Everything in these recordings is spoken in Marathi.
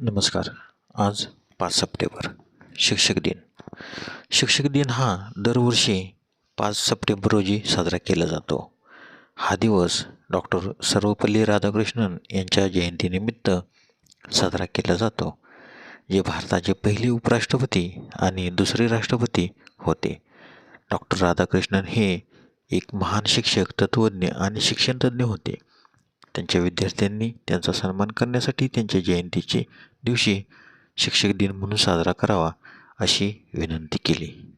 नमस्कार. आज पाच सप्टेंबर शिक्षक दिन. शिक्षक दिन हा दरवर्षी पाच सप्टेंबर रोजी साजरा केला जातो. हा दिवस डॉक्टर सर्वपल्ली राधाकृष्णन यांच्या जयंतीनिमित्त साजरा केला जातो जे भारताचे पहिले उपराष्ट्रपती आणि दुसरे राष्ट्रपती होते. डॉक्टर राधाकृष्णन हे एक महान शिक्षक तत्त्वज्ञ आणि शिक्षणतज्ज्ञ होते. त्यांच्या विद्यार्थ्यांनी त्यांचा सन्मान करण्यासाठी त्यांच्या जयंतीचे दिवशी शिक्षक दिन म्हणून साजरा करावा अशी विनंती केली.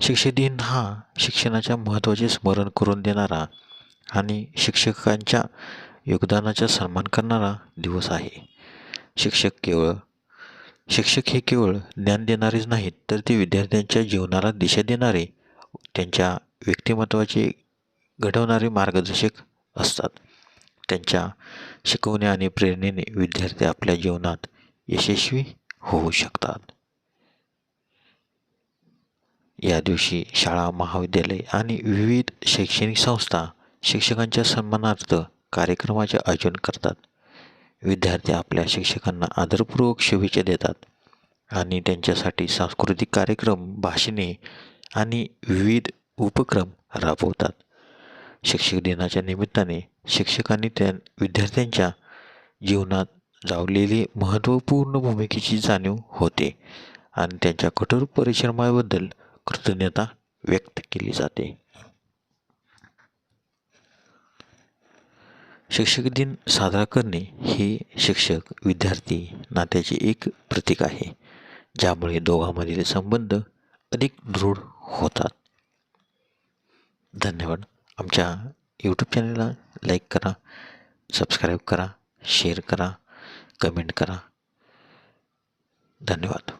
शिक्षक दिन हा शिक्षणाच्या महत्त्वाचे स्मरण करून देणारा आणि शिक्षकांच्या योगदानाचा सन्मान करणारा दिवस आहे. शिक्षक केवळ शिक्षक हे केवळ ज्ञान देणारेच नाहीत तर ते विद्यार्थ्यांच्या जीवनाला दिशा देणारे त्यांच्या व्यक्तिमत्वाचे घडवणारे मार्गदर्शक असतात. त्यांच्या शिकवण्या आणि प्रेरणेने विद्यार्थी आपल्या जीवनात यशस्वी होऊ शकतात. या दिवशी शाळा महाविद्यालय आणि विविध शैक्षणिक संस्था शिक्षकांच्या सन्मानार्थ कार्यक्रमाचे आयोजन करतात. विद्यार्थी आपल्या शिक्षकांना आदरपूर्वक शुभेच्छा देतात आणि त्यांच्यासाठी सांस्कृतिक कार्यक्रम भाषणे आणि विविध उपक्रम राबवतात. शिक्षक दिनाच्या निमित्ताने शिक्षकांनी त्या विद्यार्थ्यांच्या जीवनात जावलेली महत्त्वपूर्ण भूमिकेची जाणीव होते आणि त्यांच्या कठोर परिश्रमाबद्दल कृतज्ञता व्यक्त केली जाते. शिक्षक दिन साजरा करणे हे शिक्षक विद्यार्थी नात्याचे एक प्रतीक आहे ज्यामुळे दोघांमधील संबंध अधिक दृढ होतात. धन्यवाद. आमच्या यूट्यूब चॅनलला लाईक करा सबस्क्राईब करा शेअर करा कमेंट करा. धन्यवाद.